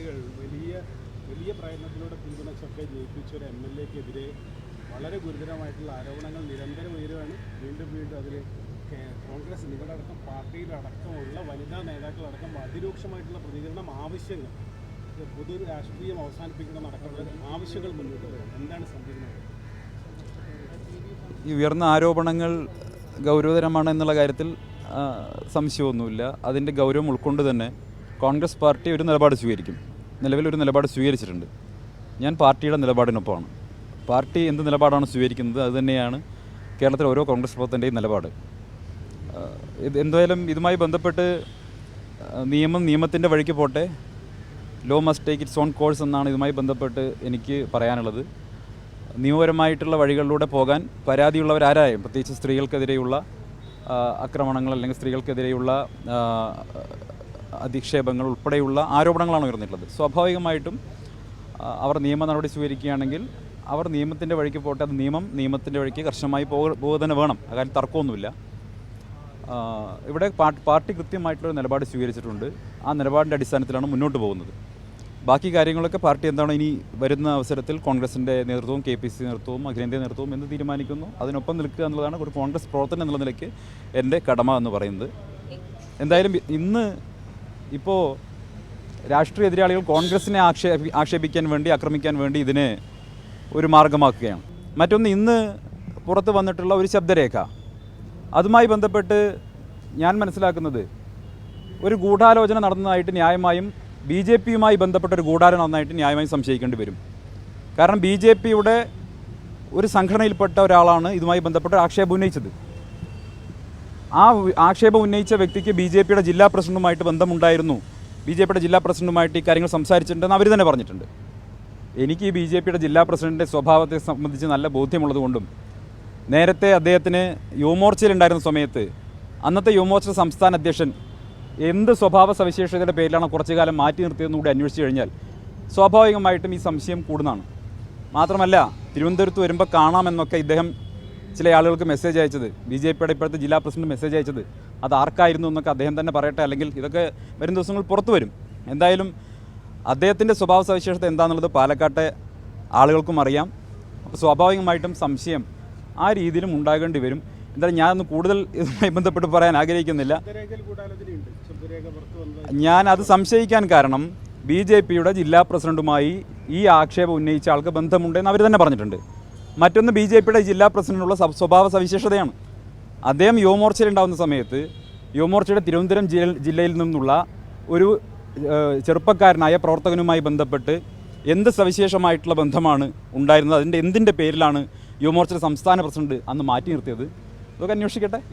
ആളുകൾ വലിയ വലിയ പ്രയത്നത്തിലൂടെ പിന്തുണച്ചൊക്കെ ജയിപ്പിച്ച ഒരു എം എൽ എക്കെതിരെ വളരെ ഗുരുതരമായിട്ടുള്ള ആരോപണങ്ങൾ നിരന്തരം ഉയരുകയാണ്. വീണ്ടും വീണ്ടും അതിൽ കോൺഗ്രസ് നിങ്ങളടക്കം പാർട്ടിയിലടക്കമുള്ള വനിതാ നേതാക്കളടക്കം അതിരൂക്ഷമായിട്ടുള്ള പ്രതികരണം ആവശ്യങ്ങൾ പൊതു രാഷ്ട്രീയം അവസാനിപ്പിക്കണം നടക്കുന്ന ആവശ്യങ്ങൾ മുന്നോട്ട് വരും എന്താണ് സംഭവിക്കുന്നത്? ഈ ഉയർന്ന ആരോപണങ്ങൾ ഗൗരവതരമാണ് എന്നുള്ള കാര്യത്തിൽ സംശയമൊന്നുമില്ല. അതിന്റെ ഗൗരവം ഉൾക്കൊണ്ട് തന്നെ കോൺഗ്രസ് പാർട്ടി ഒരു നിലപാട് സ്വീകരിക്കും. നിലവിൽ ഒരു നിലപാട് സ്വീകരിച്ചിട്ടുണ്ട്. ഞാൻ പാർട്ടിയുടെ നിലപാടിനൊപ്പമാണ്. പാർട്ടി എന്ത് നിലപാടാണ് സ്വീകരിക്കുന്നത്? അതുതന്നെയാണ് കേരളത്തിലെ ഓരോ കോൺഗ്രസ് പ്രവർത്തന്റെയും നിലപാട്. ഇത് എന്തായാലും ഇതുമായി ബന്ധപ്പെട്ട് നിയമം നിയമത്തിന്റെ വഴിക്ക് പോട്ടെ. Law must take its own course എന്നാണ് ഇതുമായി ബന്ധപ്പെട്ട് എനിക്ക് പറയാനുള്ളത്. നിയമപരമായിട്ടുള്ള വഴികളിലൂടെ പോകാൻ പരാതിയുള്ളവരാരായും പ്രത്യേകിച്ച് സ്ത്രീകൾക്കെതിരെയുള്ള ആക്രമണങ്ങൾ അല്ലെങ്കിൽ സ്ത്രീകൾക്കെതിരെയുള്ള അധിക്ഷേപങ്ങൾ ഉൾപ്പെടെയുള്ള ആരോപണങ്ങളാണ് ഉയർന്നിട്ടുള്ളത്. സ്വാഭാവികമായിട്ടും അവർ നിയമ നടപടി സ്വീകരിക്കുകയാണെങ്കിൽ അവർ നിയമത്തിന്റെ വഴിക്ക് പോട്ടെ അത് നിയമം നിയമത്തിന്റെ വഴിക്ക് കർശനമായി പോകുക തന്നെ വേണം. അക്കാര്യം തർക്കമൊന്നുമില്ല. ഇവിടെ പാർട്ടി കൃത്യമായിട്ടുള്ള നിലപാട് സ്വീകരിച്ചിട്ടുണ്ട്. ആ നിലപാടിന്റെ അടിസ്ഥാനത്തിലാണ് മുന്നോട്ട് പോകുന്നത്. ബാക്കി കാര്യങ്ങളൊക്കെ പാർട്ടി എന്താണ് ഇനി വരുന്ന അവസരത്തിൽ കോൺഗ്രസിന്റെ നേതൃത്വവും കെ പി സി നേതൃത്വവും അഖിലേന്ത്യാ നേതൃത്വവും എന്ന് തീരുമാനിക്കുന്നു? അതിനൊപ്പം നിൽക്കുക എന്നുള്ളതാണ് ഒരു കോൺഗ്രസ് പ്രവർത്തനം എന്നുള്ള നിലയ്ക്ക് എന്റെ കടമ എന്ന് പറയുന്നത്. എന്തായാലും ഇന്ന് ഇപ്പോൾ രാഷ്ട്രീയ എതിരാളികൾ കോൺഗ്രസിനെ ആക്ഷേപി ആക്ഷേപിക്കാൻ വേണ്ടി ആക്രമിക്കാൻ വേണ്ടി ഇതിനെ ഒരു മാർഗമാക്കുകയാണ് മറ്റൊന്ന് ഇന്ന് പുറത്ത് വന്നിട്ടുള്ള ഒരു ശബ്ദരേഖ. അതുമായി ബന്ധപ്പെട്ട് ഞാൻ മനസ്സിലാക്കുന്നത് ഒരു ഗൂഢാലോചന നടന്നതായിട്ട് ന്യായമായും ബി ജെ പിയുമായി ബന്ധപ്പെട്ട ഒരു ഗൂഢാലോചന നടന്നതായിട്ട് ന്യായമായും സംശയിക്കേണ്ടി വരും. കാരണം ബി ജെ പിയുടെ ഒരു സംഘടനയിൽപ്പെട്ട ഒരാളാണ് ഇതുമായി ബന്ധപ്പെട്ട ആക്ഷേപം ഉന്നയിച്ചത്. ആ ആക്ഷേപം ഉന്നയിച്ച വ്യക്തിക്ക് ബി ജെ പിയുടെ ജില്ലാ പ്രസിഡന്റുമായിട്ട് ബന്ധമുണ്ടായിരുന്നു. ബി ജെ പിയുടെ ജില്ലാ പ്രസിഡന്റുമായിട്ട് ഈ കാര്യങ്ങൾ സംസാരിച്ചിട്ടുണ്ടെന്ന് അവർ തന്നെ പറഞ്ഞിട്ടുണ്ട്. എനിക്ക് ബി ജെ പിയുടെ ജില്ലാ പ്രസിഡന്റിന്റെ സ്വഭാവത്തെ സംബന്ധിച്ച് നല്ല ബോധ്യമുള്ളതുകൊണ്ടും നേരത്തെ അദ്ദേഹത്തിന് യുവമോർച്ചയിലുണ്ടായിരുന്ന സമയത്ത് അന്നത്തെ യുവമോർച്ച സംസ്ഥാന അധ്യക്ഷൻ എന്ത് സ്വഭാവ സവിശേഷതയുടെ പേരിലാണ് കുറച്ചു കാലം മാറ്റി നിർത്തിയതെന്ന് കൂടി അന്വേഷിച്ചു കഴിഞ്ഞാൽ സ്വാഭാവികമായിട്ടും ഈ സംശയം കൂടുന്നതാണ്. മാത്രമല്ല തിരുവനന്തപുരത്ത് വരുമ്പോൾ കാണാമെന്നൊക്കെ ഇദ്ദേഹം ചില ആളുകൾക്ക് മെസ്സേജ് അയച്ചത്. ബി ജെ പിയുടെ ഇപ്പോഴത്തെ ജില്ലാ പ്രസിഡന്റ് മെസ്സേജ് അയച്ചത്. അത് ആർക്കായിരുന്നു എന്നൊക്കെ അദ്ദേഹം തന്നെ പറയട്ടെ അല്ലെങ്കിൽ ഇതൊക്കെ വരും ദിവസങ്ങൾ പുറത്തു വരും. എന്തായാലും അദ്ദേഹത്തിന്റെ സ്വഭാവ സവിശേഷത എന്താണെന്നുള്ളത് പാലക്കാട്ടെ ആളുകൾക്കും അറിയാം. അപ്പോൾ സ്വാഭാവികമായിട്ടും സംശയം ആ രീതിയിലും ഉണ്ടാകേണ്ടി വരും. എന്തായാലും ഞാനൊന്ന് കൂടുതൽ ഇതുമായി ബന്ധപ്പെട്ട് പറയാൻ ആഗ്രഹിക്കുന്നില്ല. ഞാൻ അത് സംശയിക്കാൻ കാരണം ബി ജെ പിയുടെ ജില്ലാ പ്രസിഡന്റുമായി ഈ ആക്ഷേപം ഉന്നയിച്ച ആൾക്ക് ബന്ധമുണ്ടെന്ന് അവർ തന്നെ പറഞ്ഞിട്ടുണ്ട്. മറ്റൊന്ന് ബി ജെ പിയുടെ ജില്ലാ പ്രസിഡന്റിനുള്ള സ്വഭാവ സവിശേഷതയാണ്. അദ്ദേഹം യുവമോർച്ചയിൽ ഉണ്ടാകുന്ന സമയത്ത് യുവമോർച്ചയുടെ തിരുവനന്തപുരം ജില്ല- ജില്ലയിൽ നിന്നുള്ള ഒരു ചെറുപ്പക്കാരനായ പ്രവർത്തകനുമായി ബന്ധപ്പെട്ട് എന്ത് സവിശേഷമായിട്ടുള്ള ബന്ധമാണ് ഉണ്ടായിരുന്നത്? അതിന്റെ എന്തിന്റെ പേരിലാണ് യുവമോർച്ചയുടെ സംസ്ഥാന പ്രസിഡന്റ് അന്ന് മാറ്റി നിർത്തിയത്? അതൊക്കെ അന്വേഷിക്കട്ടെ.